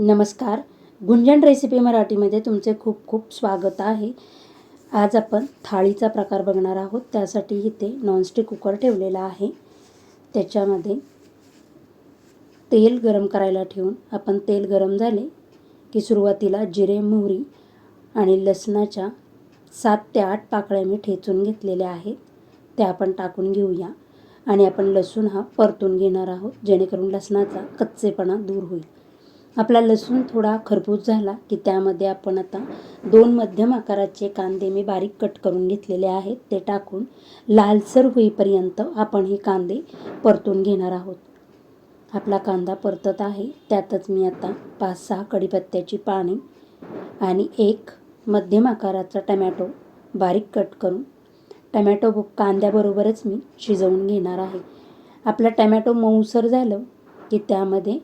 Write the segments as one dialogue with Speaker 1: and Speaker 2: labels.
Speaker 1: नमस्कार. गुंजन रेसिपी मराठीमध्ये तुमचे खूप खूप स्वागत आहे. आज आपण थाळीचा प्रकार बघणार आहोत. त्यासाठी इथे नॉनस्टिक कुकर ठेवलेला आहे. त्याच्यामध्ये तेल गरम करायला ठेवून आपण तेल गरम झाले की सुरुवातीला जिरे मोहरी आणि लसणाच्या सात ते आठ पाकळ्या मी ठेचून घेतलेल्या आहेत. त्या आपण टाकून घेऊया आणि आपण लसूण हा परतून घेणार आहोत जेणेकरून लसणाचा कच्चेपणा दूर होईल. आपला लसूण थोडा खरपूस झाला की त्यामध्ये आपण आता दोन मध्यम आकाराचे कांदे मी बारीक कट करून घेतलेले आहेत. ते टाकून लालसर होईपर्यंत आपण हे कांदे परतून घेणार आहोत. आपला कांदा परतत आहे. त्यातच मी आता पाच सहा कढीपत्त्याची पाने आणि एक मध्यम आकाराचा टमॅटो बारीक कट करून टमॅटो कांद्याबरोबरच मी शिजवून घेणार आहे. आपला टमॅटो मऊसर झालं की त्यामध्ये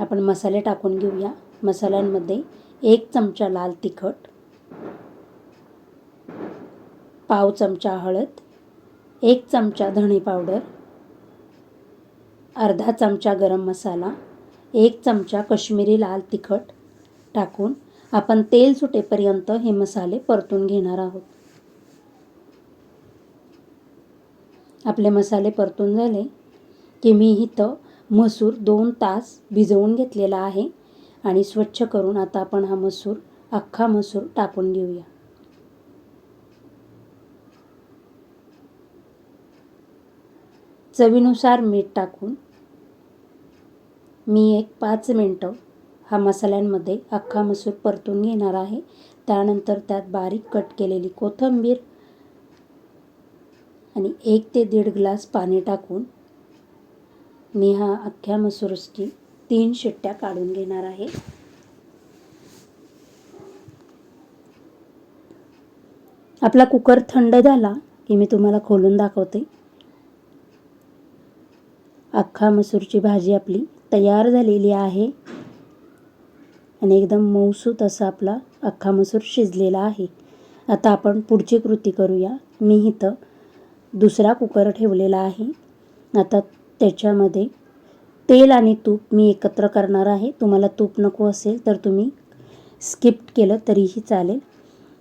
Speaker 1: आपण मसाले टाकून घेऊया. मसाल्यांमध्ये एक चमचा लाल तिखट पाव चमचा हळद एक चमचा धणे पावडर अर्धा चमचा गरम मसाला एक चमचा कश्मीरी लाल तिखट टाकून आपण तेल सुटेपर्यंत हे मसाले परतून घेणार आहोत. आपले मसाले परतून झाले की मी इथं मसूर दोन तास भिजवून घेतलेला आहे आणि स्वच्छ करून आता आपण हा मसूर अख्खा मसूर टाकून घेऊया. चवीनुसार मीठ टाकून मी एक पाच मिनटं हा मसाल्यांमध्ये अख्खा मसूर परतून घेणार आहे. त्यानंतर त्यात बारीक कट केलेली कोथिंबीर आणि एक ते दीड ग्लास पाणी टाकून मी हा अख्ख्या मसूरची तीन शिट्ट्या काढून घेणार आहे. आपला कुकर थंड झाला की मी तुम्हाला खोलून दाखवते. अख्खा मसूरची भाजी आपली तयार झालेली आहे. आणि एकदम मऊसूत असा आपला अख्खा मसूर शिजलेला आहे. आता आपण पुढची कृती करूया. मी इथं दुसरा कुकर ठेवलेला आहे. आता त्याच्यामध्ये तेल आणि तूप मी एकत्र करणार आहे. तुम्हाला तूप नको असेल तर तुम्ही स्किप केलं तरीही चालेल.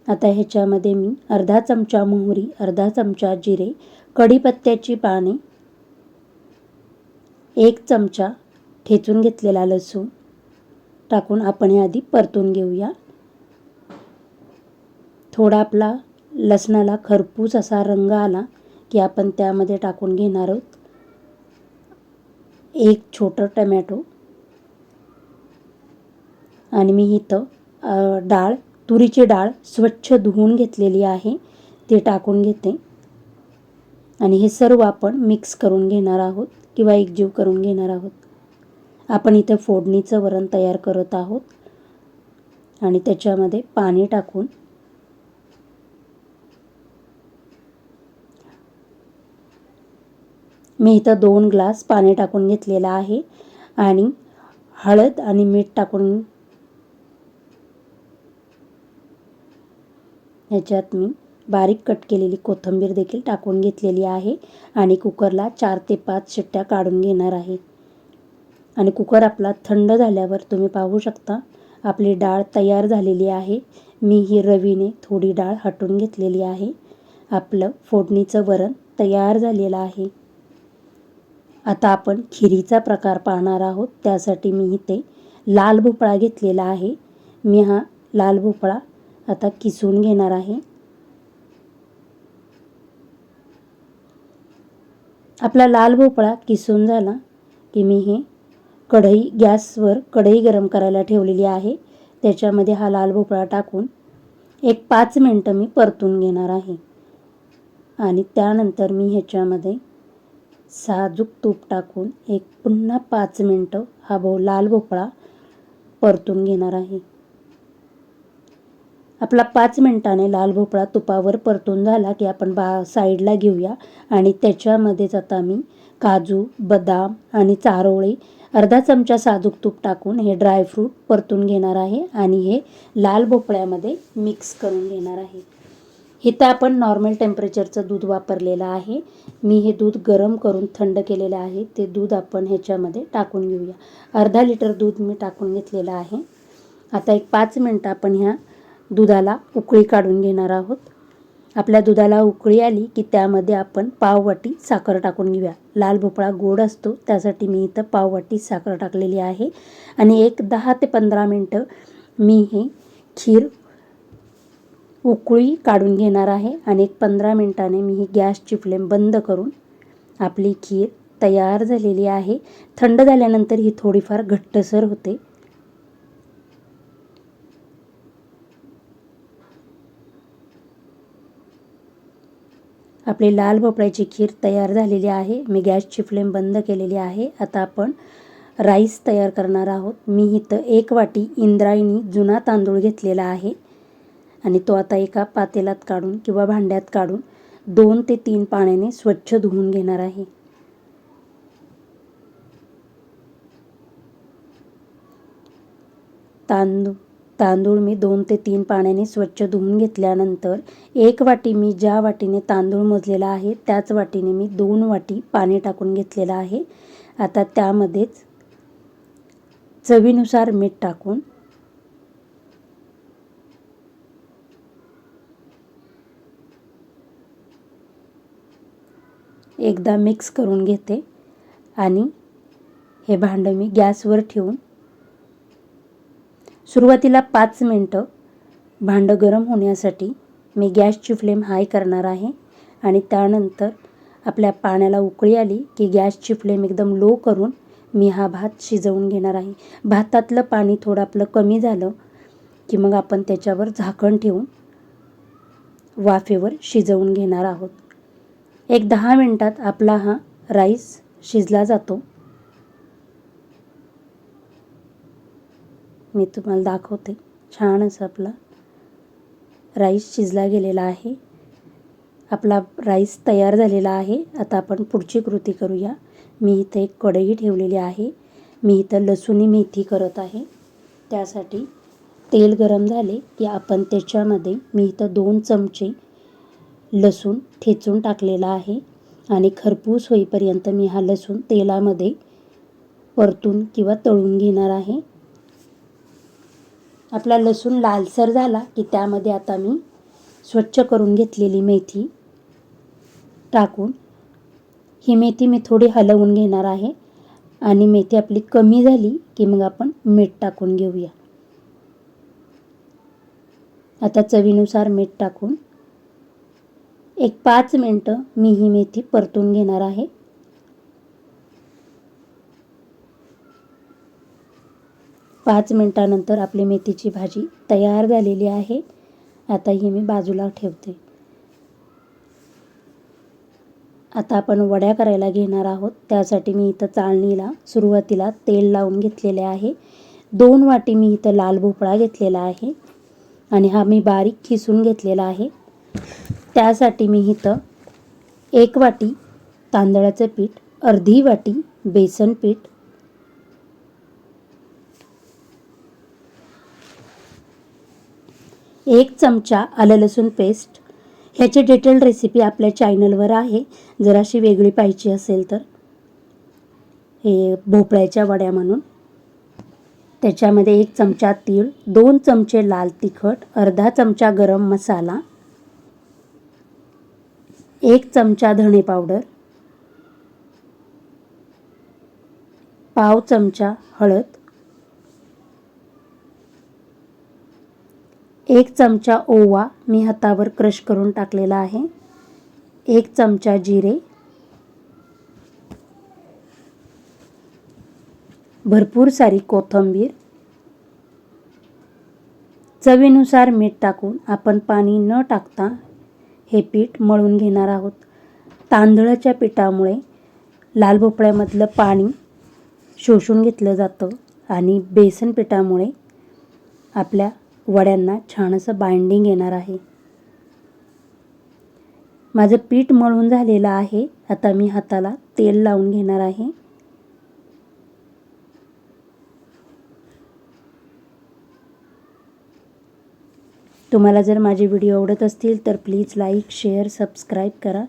Speaker 1: आता ह्याच्यामध्ये मी अर्धा चमचा मोहरी अर्धा चमचा जिरे कढीपत्त्याची पाने एक चमचा ठेचून घेतलेला लसूण टाकून आपण हे आधी परतून घेऊया. थोडा आपला लसणाला खरपूस असा रंग आला की आपण त्यामध्ये टाकून घेणार आहोत. एक छोटं टमॅटो. आणि मी इथं डाळ तुरीची डाळ स्वच्छ धुवून घेतलेली आहे. ते टाकून घेते. आणि हे सर्व आपण मिक्स करून घेणार आहोत किंवा एकजीव करून घेणार आहोत. आपण इथे फोडणीचं वरण तयार करत आहोत. आणि त्याच्यामध्ये पाणी टाकून मी इथं दोन ग्लास पाणी टाकून घेतलेलं आहे आणि हळद आणि मीठ टाकून ह्याच्यात मी बारीक कट केलेली कोथिंबीर देखील टाकून घेतलेली आहे आणि कुकरला चार ते पाच शिट्ट्या काढून घेणार आहे. आणि कुकर आपला थंड झाल्यावर तुम्ही पाहू शकता आपली डाळ तयार झालेली आहे. मी ही रवीने थोडी डाळ हटून घेतलेली आहे. आपलं फोडणीचं वरण तयार झालेलं आहे. आता आपण खिरीचा प्रकार पाहणार आहोत. त्यासाठी मी इथे लाल भोपळा घेतलेला आहे. मी हा लाल भोपळा आता किसून घेणार आहे. आपला लाल भोपळा किसून झाला की मी हे कढई गॅसवर कढई गरम करायला ठेवलेली आहे. त्याच्यामध्ये हा लाल भोपळा टाकून एक पाच मिनटं मी परतून घेणार आहे. आणि त्यानंतर मी ह्याच्यामध्ये साजूक तूप टाकून एक पुन्हा पाच मिनटं हा भो लाल भोपळा परतून घेणार आहे. आपला पाच मिनटाने लाल भोपळा तुपावर परतून झाला की आपण बा साईडला घेऊया आणि त्याच्यामध्येच आता मी काजू बदाम आणि चारोळी अर्धा चमचा साजूक तूप टाकून हे ड्रायफ्रूट परतून घेणार आहे आणि हे लाल भोपळ्यामध्ये मिक्स करून घेणार आहे. इथं आपण नॉर्मल टेम्परेचरचं दूध वापरलेलं आहे. मी हे दूध गरम करून थंड केलेलं आहे. ते दूध आपण ह्याच्यामध्ये टाकून घेऊया. अर्धा लिटर दूध मी टाकून घेतलेलं आहे. आता एक पाच मिनटं आपण ह्या दुधाला उकळी काढून घेणार आहोत. आपल्या दुधाला उकळी आली की त्यामध्ये आपण पाववाटी साखर टाकून घेऊया. लाल भोपळा गोड असतो त्यासाठी मी इथं पाववाटी साखर टाकलेली आहे. आणि एक दहा ते पंधरा मिनटं मी हे खीर उकळी काढून घेणार आहे आणि एक पंधरा मिनटाने मी ही गॅसची फ्लेम बंद करून आपली खीर तयार झालेली आहे. थंड झाल्यानंतर ही थोडीफार घट्टसर होते. आपली लाल भोपळ्याची खीर तयार झालेली आहे. मी गॅसची फ्लेम बंद केलेली आहे. आता आपण राईस तयार करणार आहोत. मी इथं एक वाटी इंद्रायणी जुना तांदूळ घेतलेला आहे. आणि तो आता एका पातेलात काढून किंवा भांड्यात काढून दोन ते तीन पाण्याने स्वच्छ धुवून घेणार आहे. तांदूळ तांदूळ मी दोन ते तीन पाण्याने स्वच्छ धुवून घेतल्यानंतर एक वाटी मी ज्या वाटीने तांदूळ मोजलेला आहे त्याच वाटीने मी दोन वाटी पाणी टाकून घेतलेलं आहे. आता त्यामध्येच चवीनुसार मीठ टाकून एकदा मिक्स करून घेते. आणि हे भांडं मी गॅसवर ठेवून सुरुवातीला पाच मिनटं भांडं गरम होण्यासाठी मी गॅसची फ्लेम हाय करणार आहे. आणि त्यानंतर आपल्या पाण्याला उकळी आली की गॅसची फ्लेम एकदम लो करून मी हा भात शिजवून घेणार आहे. भातातलं पाणी थोडं आपलं कमी झालं की मग आपण त्याच्यावर झाकण ठेवून वाफेवर शिजवून घेणार आहोत. एक दहा मिनटात आपला हा राईस शिजला जातो. मी तुम्हाला दाखवते. छान असं आपला राईस शिजला गेलेला आहे. आपला राईस तयार झालेला आहे. आता आपण पुढची कृती करूया. मी इथं एक कढई ठेवलेली आहे. मी इथं लसूणी मेथी करत आहे. त्यासाठी तेल गरम झाले की आपण त्याच्यामध्ये मी इथं दोन चमचे लसूण ठेचून टाकलेला आहे आणि खरपूस होईपर्यंत मी हा लसूण तेलामध्ये परतून किंवा तळून घेणार आहे. आपला लसूण लालसर झाला की त्यामध्ये आता मी स्वच्छ करून घेतलेली मेथी टाकून. ही मेथी मी थोडी हलवून घेणार आहे आणि मेथी आपली कमी झाली की मग आपण मीठ टाकून घेऊया. आता चवीनुसार मीठ टाकून एक पाच मिनटं मी ही मेथी परतून घेणार आहे. पाच मिनटानंतर आपली मेथीची भाजी तयार झालेली आहे. आता ही मी बाजूला ठेवते. आता आपण वड्या करायला घेणार आहोत. त्यासाठी मी इथं चाळणीला सुरुवातीला तेल लावून घेतलेले आहे. दोन वाटी मी इथं लाल भोपळा घेतलेला आहे. आणि हा मी बारीक खिसून घेतलेला आहे. त्यासाठी मी इथं एक वाटी तांदळाचं पीठ अर्धी वाटी बेसन पीठ एक चमचा आलं लसूण पेस्ट. ह्याची डिटेल रेसिपी आपल्या चॅनलवर आहे. जर अशी वेगळी पाहिजे असेल तर हे भोपळ्याच्या वड्या म्हणून. त्याच्यामध्ये एक चमचा तीळ दोन चमचे लाल तिखट अर्धा चमचा गरम मसाला एक चमचा धणे पावडर पाव चमचा हळद एक चमचा ओवा मी हातावर क्रश करून टाकलेला आहे एक चमचा जिरे भरपूर सारी कोथिंबीर चवीनुसार मीठ टाकून आपण पाणी न टाकता हे पीठ मळून घेणार आहोत. तांदळाच्या पिठामुळे लाल भोपळ्यामधलं पाणी शोषून घेतलं जातं आणि बेसन पिठामुळे आपल्या वड्यांना छान असं बाइंडिंग येणार आहे. माझं पीठ मळून झालेलं आहे. आता मी हाताला तेल लावून घेणार आहे. तुम्हाला जर माझे व्हिडिओ आवडत असतील तर प्लीज लाईक शेअर सबस्क्राईब करा.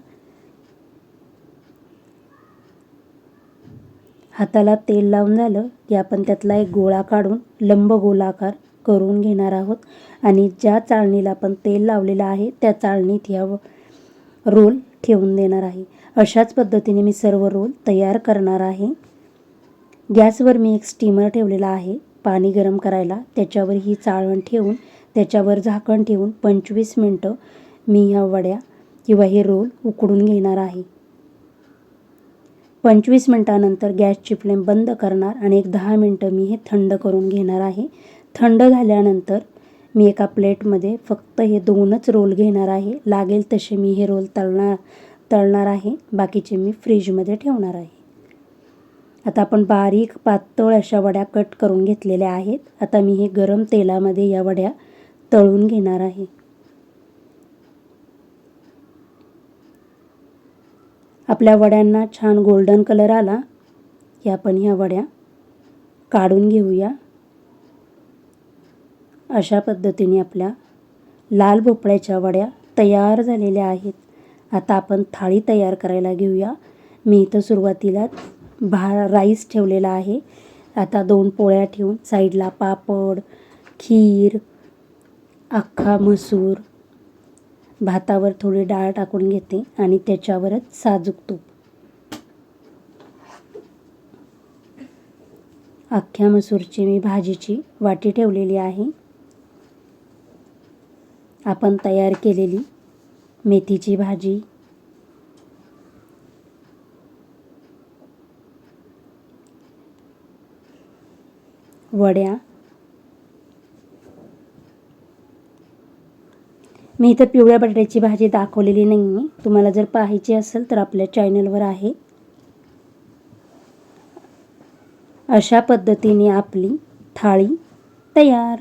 Speaker 1: हाताला तेल लावून झालं की आपण त्यातला एक गोळा काढून लंब गोलाकार करून घेणार आहोत. आणि ज्या चाळणीला आपण तेल लावलेलं आहे त्या चाळणीत ह्या रोल ठेवून देणार आहे. अशाच पद्धतीने मी सर्व रोल तयार करणार आहे. गॅसवर मी एक स्टीमर ठेवलेला आहे पाणी गरम करायला. त्याच्यावर ही चाळण ठेवून त्याच्यावर झाकण ठेवून पंचवीस मिनटं मी ह्या वड्या किंवा हे रोल उकडून घेणार आहे. पंचवीस मिनटानंतर गॅसची फ्लेम बंद करणार आणि एक दहा मिनटं मी हे थंड करून घेणार आहे. थंड झाल्यानंतर मी एका प्लेटमध्ये फक्त हे दोनच रोल घेणार आहे. लागेल तसे मी हे रोल तळणार तळणार आहे. बाकीचे मी फ्रीजमध्ये ठेवणार आहे. आता आपण बारीक पातळ अशा वड्या कट करून घेतलेल्या आहेत. आता मी हे गरम तेलामध्ये या वड्या तळून घेणार आहे. आपल्या वड्यांना छान गोल्डन कलर आला की आपण ह्या वड्या काढून घेऊया. अशा पद्धतीने आपल्या लाल भोपळ्याच्या वड्या तयार झालेल्या आहेत. आता आपण थाळी तयार करायला घेऊया. मी इथं सुरुवातीला भा राईस ठेवलेला आहे. आता दोन पोळ्या ठेवून साईडला पापड खीर अख्खा मसूर भातावर थोडी डाळ टाकून घेते आणि त्याच्यावरच साजूक तूप. अख्ख्या मसूरची मी भाजीची वाटी ठेवलेली आहे. आपण तयार केलेली मेथीची भाजी वड्या मी इथं पिवळ्या बटाट्याची भाजी दाखवलेली नाही आहे तुम्हाला जर पाहायची असेल तर आपल्या चॅनलवर आहे. अशा पद्धतीने आपली थाळी तयार.